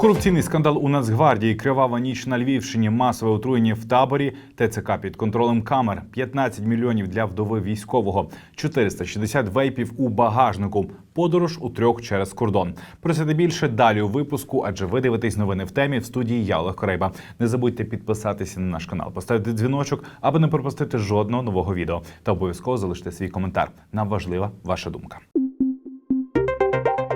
Корупційний скандал у Нацгвардії, кривава ніч на Львівщині, масове отруєння в таборі, ТЦК під контролем камер, 15 мільйонів для вдови військового, 460 вейпів у багажнику, подорож у трьох через кордон. Про це більше далі у випуску, адже ви дивитесь новини в темі в студії я Олег Корейба. Не забудьте підписатися на наш канал, поставити дзвіночок, аби не пропустити жодного нового відео. Та обов'язково залиште свій коментар. Нам важлива ваша думка.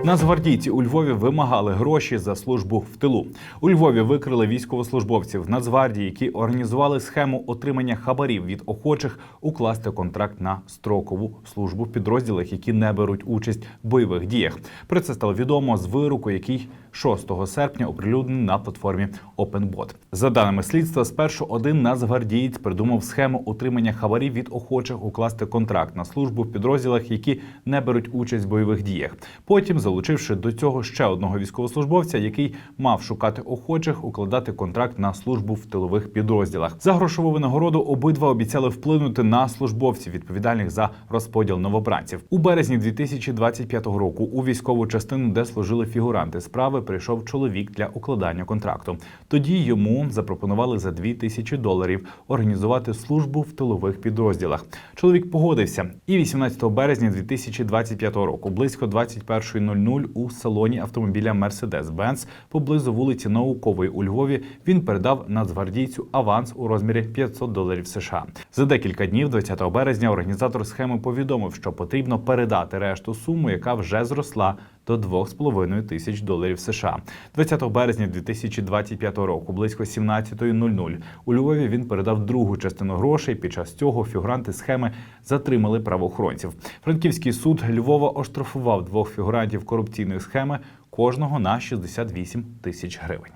Нацгвардійці у Львові вимагали гроші за службу в тилу. У Львові викрили військовослужбовців Нацгвардії, які організували схему отримання хабарів від охочих укласти контракт на строкову службу в підрозділах, які не беруть участь в бойових діях. Про це стало відомо з вироку, який 6 серпня оприлюднений на платформі OpenBot. За даними слідства, спершу один нацгвардієць придумав схему отримання хабарів від охочих укласти контракт на службу в підрозділах, які не беруть участь в бойових діях. Потім, залучивши до цього ще одного військовослужбовця, який мав шукати охочих укладати контракт на службу в тилових підрозділах. За грошову винагороду обидва обіцяли вплинути на службовців, відповідальних за розподіл новобранців. У березні 2025 року у військову частину, де служили фігуранти справи, прийшов чоловік для укладання контракту. Тоді йому запропонували за 2 тисячі доларів організувати службу в тилових підрозділах. Чоловік погодився, і 18 березня 2025 року, близько 21.00 у салоні автомобіля Mercedes-Benz поблизу вулиці Наукової у Львові він передав нацгвардійцю аванс у розмірі 500 доларів США. За декілька днів, 20 березня, організатор схеми повідомив, що потрібно передати решту суму, яка вже зросла до 2,5 тисяч доларів США. 20 березня 2025 року, близько 17.00 у Львові він передав другу частину грошей. Під час цього фігуранти схеми затримали правоохоронців. Франківський суд Львова оштрафував двох фігурантів корупційної схеми кожного на 68 тисяч гривень.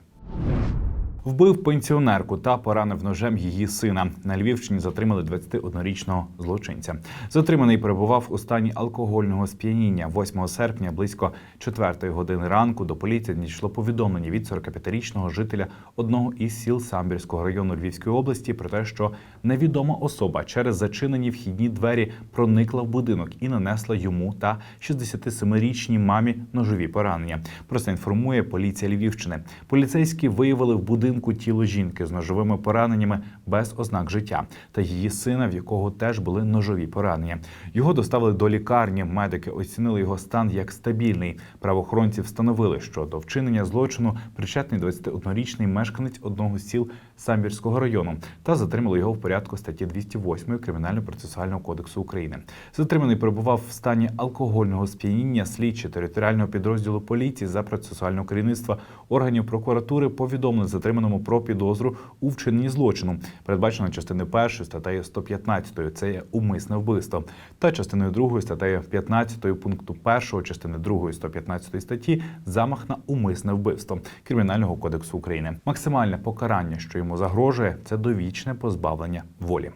Вбив пенсіонерку та поранив ножем її сина. На Львівщині затримали 21-річного злочинця. Затриманий перебував у стані алкогольного сп'яніння. 8 серпня, близько 4 години ранку, до поліції надійшло повідомлення від 45-річного жителя одного із сіл Самбірського району Львівської області про те, що невідома особа через зачинені вхідні двері проникла в будинок і нанесла йому та 67-річній мамі ножові поранення. Про це інформує поліція Львівщини. Поліцейські виявили в будинку тіло жінки з ножовими пораненнями без ознак життя та її сина, в якого теж були ножові поранення. Його доставили до лікарні. Медики оцінили його стан як стабільний. Правоохоронці встановили, що до вчинення злочину причетний 21-річний мешканець одного з сіл Самбірського району та затримали його в порядку статті 208 Кримінально-процесуального кодексу України. Затриманий перебував в стані алкогольного сп'яніння. Слідчі територіального підрозділу поліції за процесуального керівництва органів прокуратури повідомили затриманому про підозру у вчиненні злочину, передбачено частиною 1 статтею 115, це є умисне вбивство, та частиною 2 статтею 15 пункту 1 частини 2 115 статті замах на умисне вбивство Кримінального кодексу України. Максимальне покарання, що йому загрожує, це довічне позбавлення волі.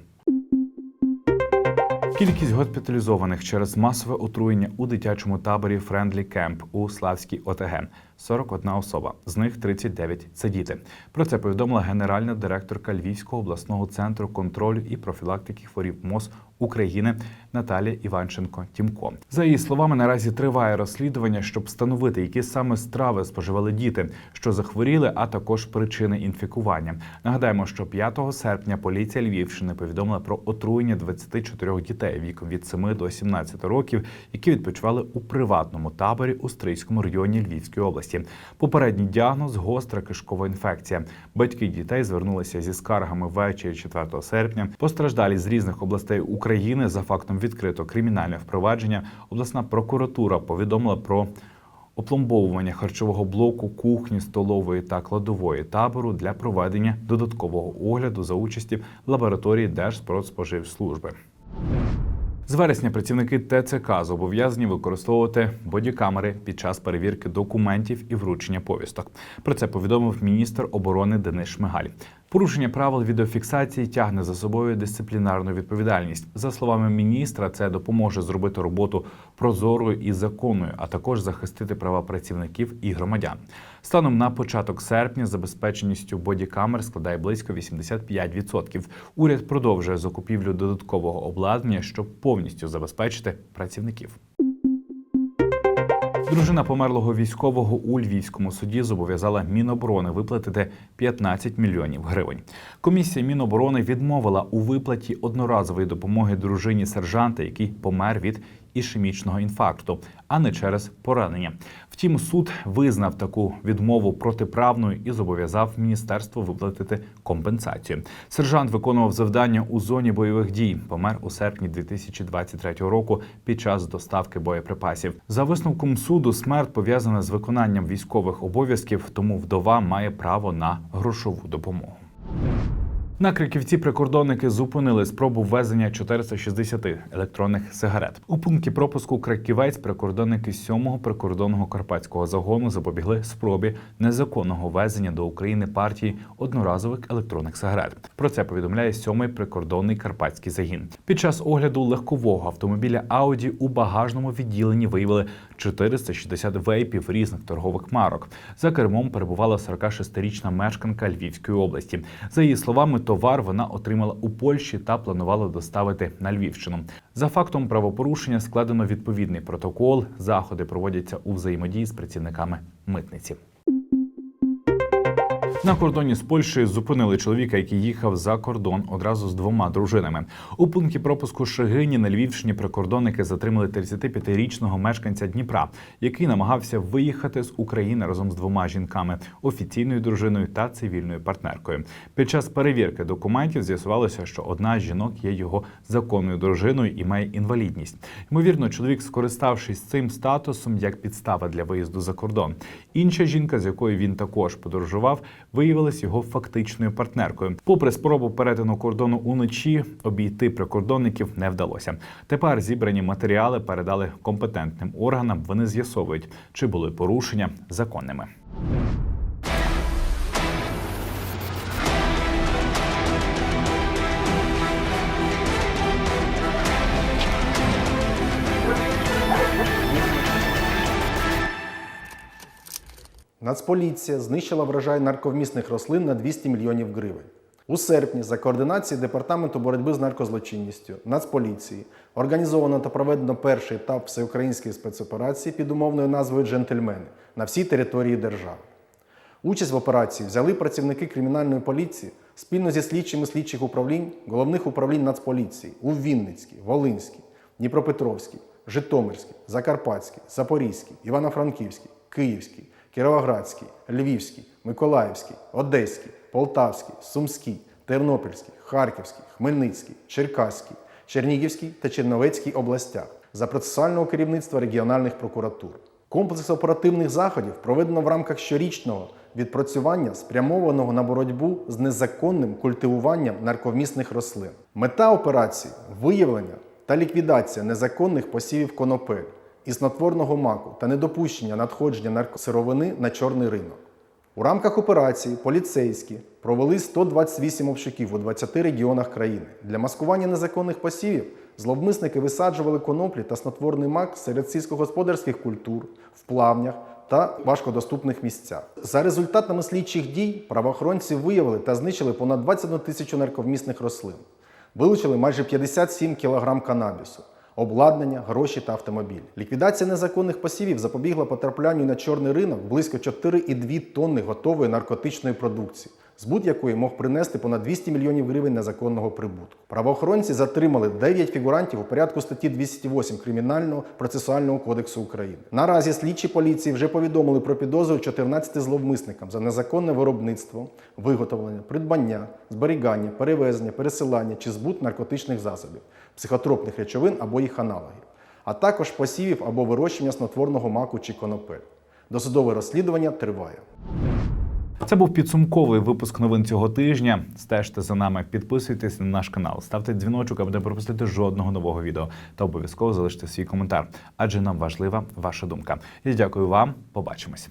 Кількість госпіталізованих через масове отруєння у дитячому таборі Френдлі Кемп у Славській ОТГ 41 особа, з них 39 – це діти. Про це повідомила генеральна директорка Львівського обласного центру контролю і профілактики хворіб МОЗ України Наталія Іванченко Тімко. За її словами, наразі триває розслідування, щоб встановити, які саме страви споживали діти, що захворіли, а також причини інфікування. Нагадаємо, що 5 серпня поліція Львівщини повідомила про отруєння 24 дітей віком від 7 до 17 років, які відпочивали у приватному таборі у Стрийському районі Львівської області. Попередній діагноз гостра кишкова інфекція. Батьки дітей звернулися зі скаргами ввечері 4 серпня. Постраждалі з різних областей України за фактом відкрито кримінальне впровадження. Обласна прокуратура повідомила про опломбовування харчового блоку, кухні, столової та кладової табору для проведення додаткового огляду за участі лабораторії Держпродспоживслужби. З вересня працівники ТЦК зобов'язані використовувати бодікамери під час перевірки документів і вручення повісток. Про це повідомив міністр оборони Денис Шмигаль. Порушення правил відеофіксації тягне за собою дисциплінарну відповідальність. За словами міністра, це допоможе зробити роботу прозорою і законною, а також захистити права працівників і громадян. Станом на початок серпня забезпеченістю бодікамер складає близько 85%. Уряд продовжує закупівлю додаткового обладнання, щоб повністю забезпечити працівників. Дружина померлого військового у Львівському суді зобов'язала Міноборони виплатити 15 мільйонів гривень. Комісія Міноборони відмовила у виплаті одноразової допомоги дружині сержанта, який помер від ішемічного інфаркту, а не через поранення. Втім, суд визнав таку відмову протиправною і зобов'язав міністерство виплатити компенсацію. Сержант виконував завдання у зоні бойових дій. Помер у серпні 2023 року під час доставки боєприпасів. За висновком суду, смерть пов'язана з виконанням військових обов'язків, тому вдова має право на грошову допомогу. На Криківці прикордонники зупинили спробу ввезення 460 електронних сигарет. У пункті пропуску Краківець прикордонники 7-го прикордонного карпатського загону запобігли спробі незаконного ввезення до України партії одноразових електронних сигарет. Про це повідомляє 7-й прикордонний карпатський загін. Під час огляду легкового автомобіля Ауді у багажному відділенні виявили 460 вейпів різних торгових марок. За кермом перебувала 46-річна мешканка Львівської області. За її словами, товар вона отримала у Польщі та планувала доставити на Львівщину. За фактом правопорушення складено відповідний протокол. Заходи проводяться у взаємодії з працівниками митниці. На кордоні з Польщею зупинили чоловіка, який їхав за кордон одразу з двома дружинами. У пункті пропуску Шегині на Львівщині прикордонники затримали 35-річного мешканця Дніпра, який намагався виїхати з України разом з двома жінками офіційною дружиною та цивільною партнеркою. Під час перевірки документів з'ясувалося, що одна з жінок є його законною дружиною і має інвалідність. Ймовірно, чоловік, скориставшись цим статусом як підстава для виїзду за кордон. Інша жінка, з якою він також подорожував, виявилась його фактичною партнеркою. Попри спробу перетину кордону уночі, обійти прикордонників не вдалося. Тепер зібрані матеріали передали компетентним органам. Вони з'ясовують, чи були порушення законними. Нацполіція знищила врожай нарковмісних рослин на 200 мільйонів гривень. У серпні за координації Департаменту боротьби з наркозлочинністю Нацполіції організовано та проведено перший етап всеукраїнської спецоперації під умовною назвою Джентльмени на всій території держави. Участь в операції взяли працівники кримінальної поліції спільно зі слідчими слідчих управлінь головних управлінь Нацполіції у Вінницькій, Волинській, Дніпропетровській, Житомирській, Закарпатській, Запорізькій, Івано-Франківській, Київській, Кіровоградській, Львівській, Миколаївській, Одеській, Полтавській, Сумській, Тернопільській, Харківській, Хмельницькій, Черкаській, Чернігівській та Черновецькій областях за процесуального керівництва регіональних прокуратур. Комплекс оперативних заходів проведено в рамках щорічного відпрацювання, спрямованого на боротьбу з незаконним культивуванням нарковмісних рослин. Мета операції виявлення та ліквідація незаконних посівів конопель і снотворного маку та недопущення надходження наркосировини на чорний ринок. У рамках операції поліцейські провели 128 обшуків у 20 регіонах країни. Для маскування незаконних посівів зловмисники висаджували коноплі та снотворний мак серед сільськогосподарських культур, в плавнях та важкодоступних місцях. За результатами слідчих дій правоохоронці виявили та знищили понад 21 тисячу нарковмісних рослин. Вилучили майже 57 кг канабісу обладнання, гроші та автомобіль. Ліквідація незаконних посівів запобігла потраплянню на чорний ринок близько 4,2 тонни готової наркотичної продукції, збут якої мог принести понад 200 мільйонів гривень незаконного прибутку. Правоохоронці затримали 9 фігурантів у порядку статті 208 Кримінального процесуального кодексу України. Наразі слідчі поліції вже повідомили про підозру 14 зловмисникам за незаконне виробництво, виготовлення, придбання, зберігання, перевезення, пересилання чи збут наркотичних засобів, психотропних речовин або їх аналогів, а також посівів або вирощування снотворного маку чи конопель. Досудове розслідування триває. Це був підсумковий випуск новин цього тижня. Стежте за нами, підписуйтесь на наш канал, ставте дзвіночок, аби не пропустити жодного нового відео. Та обов'язково залиште свій коментар, адже нам важлива ваша думка. Я дякую вам. Побачимось.